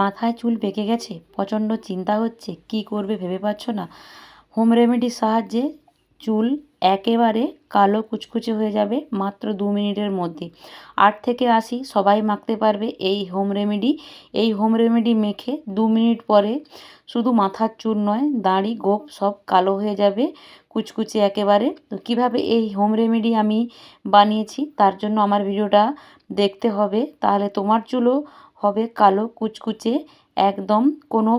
মাথায় চুল পেকে গেছে, প্রচণ্ড চিন্তা হচ্ছে, কি করবে ভেবে পাচ্ছ না? হোম রেমেডির সাহায্যে চুল একেবারে কালো কুচকুচে হয়ে যাবে মাত্র দু মিনিটের মধ্যে। আট থেকে আশি সবাই মাখতে পারবে এই হোম রেমেডি। এই হোম রেমেডি মেখে দু মিনিট পরে শুধু মাথার চুল নয়, দাড়ি, গোপ সব কালো হয়ে যাবে, কুচকুচে একেবারে। তো কীভাবে এই হোম রেমেডি আমি বানিয়েছি, তার জন্য আমার ভিডিওটা দেখতে হবে। তাহলে তোমার চুলও হবে কালো কুচকুচে, একদম কোনো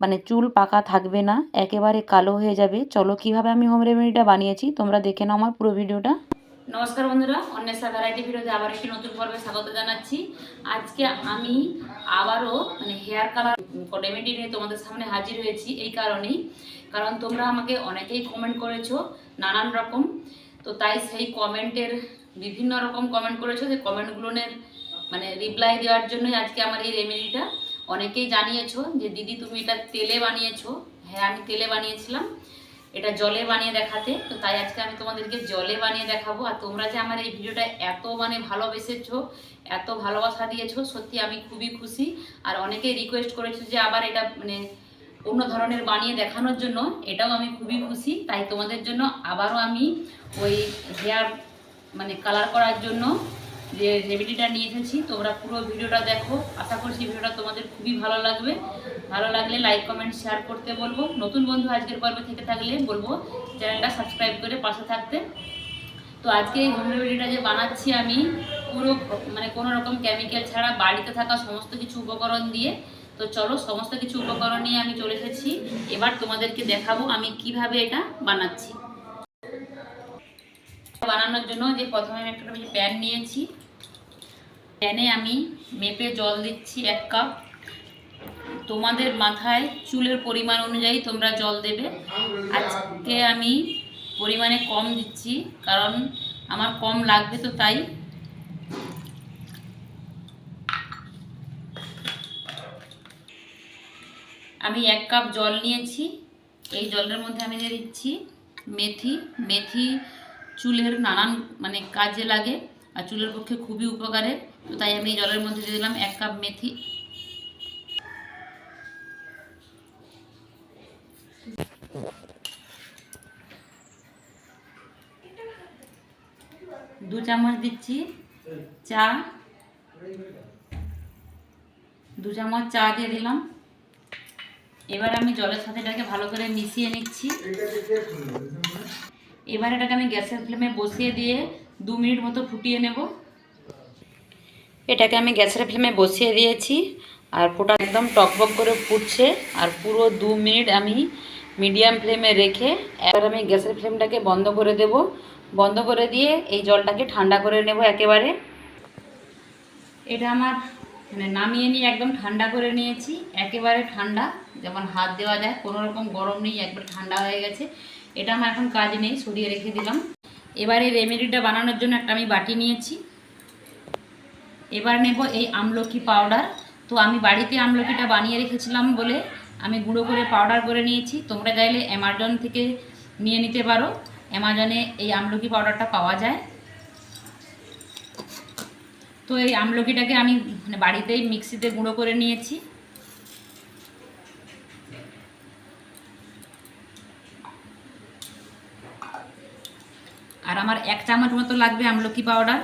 মানে চুল পাকা থাকবে না, একেবারে কালো হয়ে যাবে। চলো কীভাবে আমি হোম রেমেডিটা বানিয়েছি, তোমরা দেখে নাও আমার পুরো ভিডিওটা নমস্কার বন্ধুরা, অন্বেষা ভ্যারাইটি ভিডিওতে আবার একটি নতুন পর্বে স্বাগত জানাচ্ছি। আজকে আমি আবারও মানে হেয়ার কালার রেমেডি নিয়ে তোমাদের সামনে হাজির হয়েছি এই কারণেই। কারণ তোমরা আমাকে অনেকেই কমেন্ট করেছ নানান রকম। তো তাই সেই কমেন্টের বিভিন্ন রকম কমেন্ট করেছ, সেই কমেন্টগুলোনের মানে রিপ্লাই দেওয়ার জন্যই আজকে আমার এই রেমেডিটা অনেকেই জানিয়েছো যে, দিদি, তুমি এটা তেলে বানিয়েছো। হ্যাঁ আমি তেলে বানিয়েছিলাম। এটা জলে বানিয়ে দেখাতে। তো তাই আজকে আমি তোমাদেরকে জলে বানিয়ে দেখাবো। আর তোমরা যে আমার এই ভিডিওটা এত মানে ভালোবেসেছো, এত ভালোবাসা দিয়েছ, সত্যি আমি খুবই খুশি। আর অনেকেই রিকোয়েস্ট করেছ যে, আবার এটা মানে অন্য ধরনের বানিয়ে দেখানোর জন্য। এটাও আমি খুবই খুশি। তাই তোমাদের জন্য আবারও আমি ওই হেয়ার মানে কালার করার জন্য যে রেমেডিটা নিয়ে এসেছি তোমরা পুরো ভিডিওটা দেখো। আশা করছি ভিডিওটা তোমাদের খুবই ভালো লাগবে। ভালো লাগলে লাইক কমেন্ট শেয়ার করতে বলব। নতুন বন্ধু আজকের পর্বে থেকে থাকলে বলব, চ্যানেলটা সাবস্ক্রাইব করে পাশে থাকতে। তো আজকে এই হোম রেমেডিটা যে বানাচ্ছি আমি, পুরো মানে কোনো রকম কেমিক্যাল ছাড়া, বাড়িতে থাকা সমস্ত কিছু উপকরণ দিয়ে, তো চলো সমস্ত কিছু উপকরণ নিয়ে আমি চলে এসেছি। এবার তোমাদেরকে দেখাবো আমি কীভাবে এটা বানাচ্ছি। বানানোর জন্য যে প্রথমে আমি একটা প্যান নিয়েছি। প্যানে আমি মেপে জল দিচ্ছি এক কাপ। তোমাদের মাথায় চুলের পরিমাণ অনুযায়ী তোমরা জল দেবে। আজকে আমি পরিমাণে কম দিচ্ছি, কারণ আমার কম লাগবে তো তাই। আমি এক কাপ জল নিয়েছি। এই জলের মধ্যে আমি দিয়ে দিচ্ছি মেথি। মেথি চুলের নানান মানে কাজে লাগে আর চুলের পক্ষে খুবই উপকারের। তো তাই আমি জলের মধ্যে দিয়ে দিলাম এক কাপ মেথি। দু চামচ দিচ্ছি চা। দু চামচ চা দিয়ে দিলাম। এবার আমি জলের সাথে এটাকে ভালো করে মিশিয়ে নিচ্ছি। এবার এটাকে আমি গ্যাসের ফ্লেমে বসিয়ে দিয়ে দু মিনিট মতো ফুটিয়ে নেব। এটাকে আমি গ্যাসের ফ্লেমে বসিয়ে দিয়েছি আর ফোটা একদম টকবক করে ফুটছে আর পুরো দু মিনিট আমি মিডিয়াম ফ্লেমে রেখে এবার আমি গ্যাসের ফ্লেমটাকে বন্ধ করে দেব। বন্ধ করে দিয়ে এই জলটাকে ঠান্ডা করে নেব একেবারে। এটা আমার মানে নামিয়ে নিয়ে একদম ঠান্ডা করে নিয়েছি, একেবারে ঠান্ডা। যেমন হাত দেওয়া যায়, কোনো রকম গরম নেই, একবার ঠান্ডা হয়ে গেছে। এটা আমার এখন কাজ নেই, সরিয়ে রেখে দিলাম। এবার এই রেমেডিটা বানানোর জন্য একটা আমি বাটি নিয়েছি। এবার নেব এই আমলকি পাউডার তো আমি বাড়িতে আমলকিটা বানিয়ে রেখেছিলাম বলে আমি গুঁড়ো করে পাউডার করে নিয়েছি। তোমরা চাইলে অ্যামাজন থেকে নিয়ে নিতে পারো। অ্যামাজনে এই আমলকি পাউডারটা পাওয়া যায়। তো এই আমলকিটাকে আমি মানে বাড়িতেই মিক্সিতে গুঁড়ো করে নিয়েছি। আর আমার এক চামচ মতো লাগবে আমলকি পাউডার।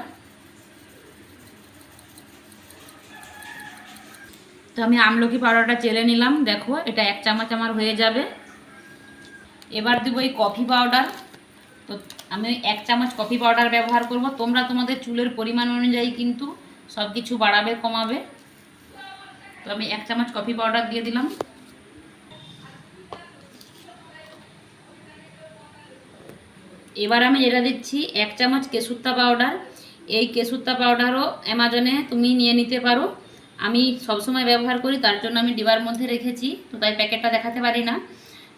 তো আমি আমলকি পাউডারটা চেলে নিলাম, দেখো, এটা এক চামচ আমার হয়ে যাবে। এবার দেবো এই কফি পাউডার। তো আমি এক চামচ কফি পাউডার ব্যবহার করব। তোমরা তোমাদের চুলের পরিমাণ অনুযায়ী কিন্তু সব কিছু বাড়াবে, কমাবে। তো আমি এক চামচ কফি পাউডার দিয়ে দিলাম। এবার আমি যেটা দিচ্ছি, এক চামচ কেশুত্তা পাউডার এই কেশুত্তা পাউডারও অ্যামাজনে তুমি নিয়ে নিতে পারো। আমি সবসময় ব্যবহার করি, তার জন্য আমি ডিবার মধ্যে রেখেছি, তো তাই প্যাকেটটা দেখাতে পারি না।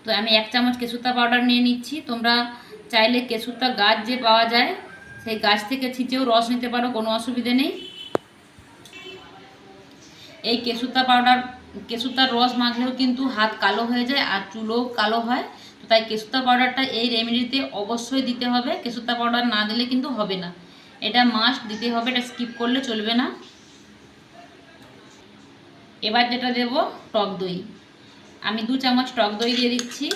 তো আমি এক চামচ কেশুত্তা পাউডার নিয়ে নিচ্ছি। তোমরা চাইলে কেশুত্তা গাছ যে পাওয়া যায়, সেই গাছ থেকে ছিঁচেও রস নিতে পারো, কোনো অসুবিধে নেই। এই কেশুত্তা পাউডার কেশুত্তার রস মাখলেও কিন্তু হাত কালো হয়ে যায় আর চুলও কালো হয়। তো তাই কেশুতা পাউডারটা এই রেমেডিতে অবশ্যই দিতে হবে। কেশুত্তা পাউডার না দিলে কিন্তু হবে না। এটা মাস্ট দিতে হবে, এটা স্কিপ করলে চলবে না। এবার যেটা দেব, টক দই। আমি দু চামচ টক দই দিয়ে দিচ্ছি।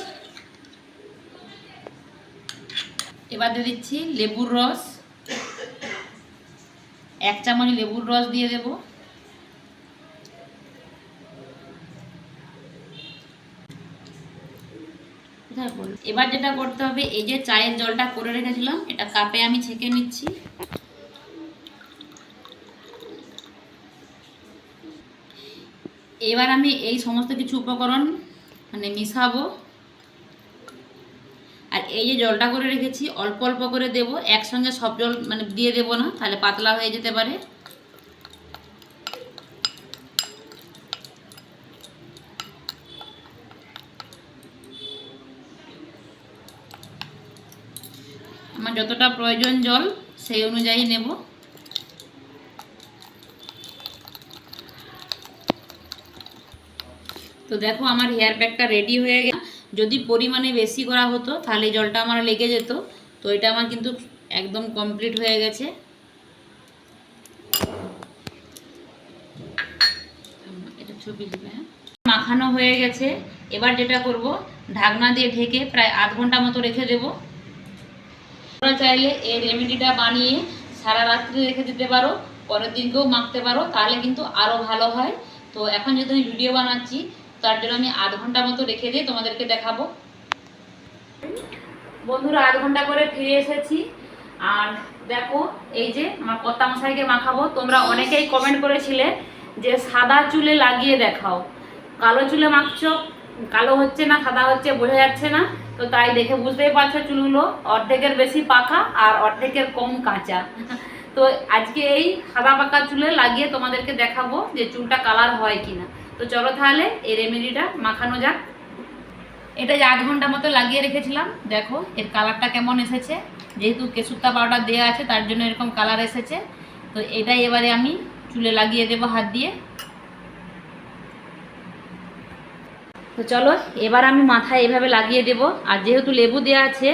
এবার দিয়ে দিচ্ছি লেবুর রস। এক চামচ লেবুর রস দিয়ে দেব। কোথায় পড়ল? এবার যেটা করতে হবে, এই যে চায়ের জলটা করে রেখেছিলাম, এটা কাপে আমি ছেঁকে নিচ্ছি। এবার আমি এই সমস্ত কিছু উপকরণ মানে মিশাবো। আর এই যে জলটা করে রেখেছি, অল্প অল্প করে দেব, একসঙ্গে সব জল মানে দিয়ে দেবো না, তাহলে পাতলা হয়ে যেতে পারে। আমার যতটা প্রয়োজন জল, সেই অনুযায়ী নেব। তো দেখো, আমার হেয়ার প্যাকটা রেডি হয়ে গেছে। যদি পরিমাণে বেশি করা হতো, তাহলে জলটা আমার লেগে যেত। তো এটা আমার কিন্তু একদম কমপ্লিট হয়ে গেছে। হ্যাঁ? মাখানো হয়ে গেছে। এবার যেটা করব, ঢাকনা দিয়ে ঢেকে প্রায় আধ ঘণ্টা মতো রেখে দেবো। তোমরা চাইলে এই রেমেডিটা বানিয়ে সারা রাত্রি রেখে দিতে পারো, পরের দিনকেও মাখতে পারো, তাহলে কিন্তু আরও ভালো হয়। তো এখন যেহেতু আমি ভিডিও বানাচ্ছি, তার জন্য আমি আধ ঘণ্টা মতো রেখে দিয়ে তোমাদেরকে দেখাবো। বন্ধুরা, আধ ঘণ্টা করে ফিরে এসেছি। আর দেখো, এই যে আমার কর্তা মশাইকে মাখাবো। তোমরা অনেকেই কমেন্ট করেছিলে যে সাদা চুলে লাগিয়ে দেখাও। কালো চুলে মাখছো, কালো হচ্ছে না, সাদা হচ্ছে, বোঝা যাচ্ছে না। তো তাই দেখে বুঝতেই পারছ চুলগুলো অর্ধেকের বেশি পাকা আর অর্ধেকের কম কাঁচা। তো আজকে এই সাদা পাকা চুলে লাগিয়ে তোমাদেরকে দেখাবো যে চুলটা কালার হয় কিনা। তো চলো তাহলে এই রেমেডিটা মাখানো যাক। এটা যে আধ ঘণ্টা মতো লাগিয়ে রেখেছিলাম, দেখো এর কালারটা কেমন এসেছে। যেহেতু কেশুত্তা পাউডার দেওয়া আছে, তার জন্য এরকম কালার এসেছে। তো এটাই এবারে আমি চুলে লাগিয়ে দেবো হাত দিয়ে। তো চলো, এবার আমি মাথায় এভাবে লাগিয়ে দেব। আর যেহেতু লেবু দেওয়া আছে,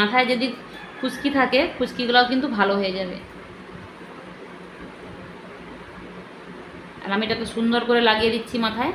মাথায় যদি খুশকি থাকে, খুশকিগুলোও কিন্তু ভালো হয়ে যাবে। আর আমি এটাকে সুন্দর করে লাগিয়ে দিচ্ছি মাথায়।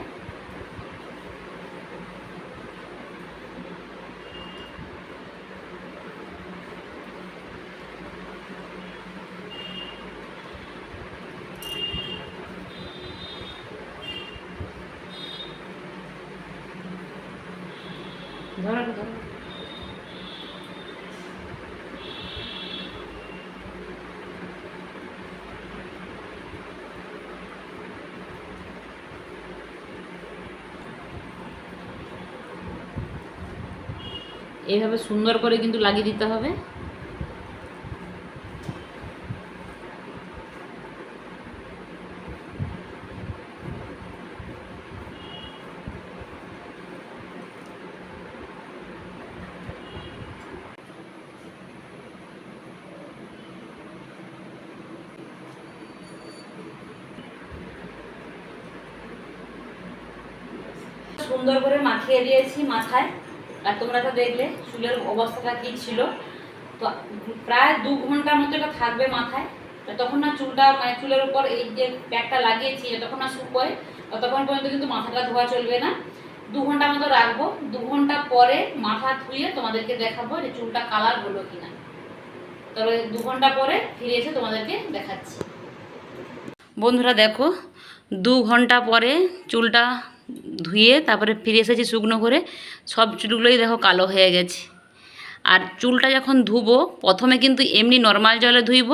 এইভাবে সুন্দর করে কিন্তু লাগিয়ে দিতে হবে। সুন্দর করে মাখিয়ে দিয়েছি মাথায়। আর তোমরা তো দেখলে, চুলের অবস্থাটা কি ছিল? তো প্রায় দু ঘণ্টার মতো এটা থাকবে মাথায়। তখন না চুলটা মানে চুলের উপর এই যে প্যাকটা লাগিয়েছি যতক্ষণ না শুকোয়, ততক্ষণ পর্যন্ত কিন্তু মাথাটা ধোয়া চলবে না। দু ঘণ্টা মতো রাখব। দু ঘণ্টা পরে মাথা ধুয়ে তোমাদেরকে দেখাবো যে চুলটা কালার হলো কিনা। তবে দু ঘণ্টা পরে ফিরে এসে তোমাদেরকে দেখাচ্ছি। বন্ধুরা দেখো, দু ঘণ্টা পরে চুলটা ধুয়ে তারপরে ফিরে এসেছি শুকনো করে, সব চুলগুলোই দেখো কালো হয়ে গেছে। আর চুলটা যখন ধুবো, প্রথমে কিন্তু এমনি নর্মাল জলে ধুইব,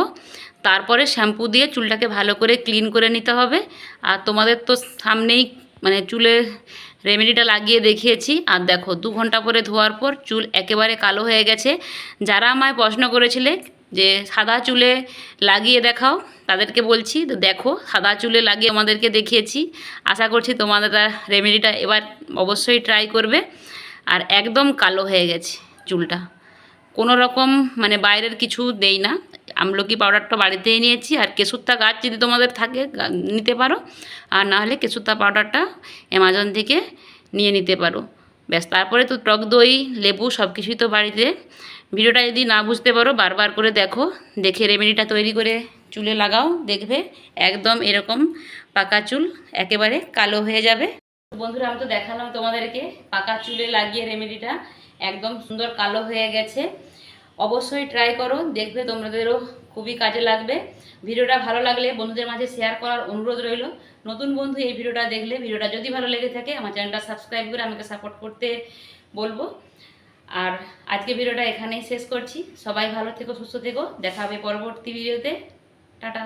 তারপরে শ্যাম্পু দিয়ে চুলটাকে ভালো করে ক্লিন করে নিতে হবে। আর তোমাদের তো সামনেই মানে চুলে রেমেডিটা লাগিয়ে দেখিয়েছি। আর দেখো, দু ঘণ্টা পরে ধোয়ার পর চুল একেবারে কালো হয়ে গেছে। যারা আমায় প্রশ্ন করেছিলে যে সাদা চুলে লাগিয়ে দেখাও। তাদেরকে বলছি, তো দেখো, সাদা চুলে লাগিয়ে আমাদেরকে দেখিয়েছি। আশা করছি তোমাদের রেমেডিটা এবার অবশ্যই ট্রাই করবে। আর একদম কালো হয়ে গেছে চুলটা। কোনো রকম মানে বাইরের কিছু দেই না। আমলকি পাউডারটা বাড়িতেই নিয়েছি। আর কেশুত্তা গাছ যদি তোমাদের থাকে নিতে পারো। আর না হলে কেশুত্তা পাউডারটা অ্যামাজন থেকে নিয়ে নিতে পারো। ব্যাস, তারপরে তো টক দই, লেবু সব কিছুই তো বাড়িতে। ভিডিওটা যদি না বুঝতে পারো, বারবার করে দেখো। দেখে রেমেডিটা তৈরি করে চুলে লাগাও, দেখবে একদম এরকম পাকা চুল একেবারে কালো হয়ে যাবে। বন্ধুরা, আমি তো দেখালাম তোমাদেরকে, পাকা চুলে লাগিয়ে রেমেডিটা একদম সুন্দর কালো হয়ে গেছে। অবশ্যই ট্রাই করো, দেখবে তোমাদেরও খুবই কাজে লাগবে। ভিডিওটা ভালো লাগলে বন্ধুদের মাঝে শেয়ার করার অনুরোধ রইল। নতুন বন্ধু এই ভিডিওটা দেখলে, ভিডিওটা যদি ভালো লেগে থাকে, আমার চ্যানেলটা সাবস্ক্রাইব করে আমাকে সাপোর্ট করতে বলব। আর আজকে ভিডিওটা এখানেই শেষ করছি। সবাই ভালো থেকো, সুস্থ থেকো। দেখা হবে পরবর্তী ভিডিওতে। টাটা।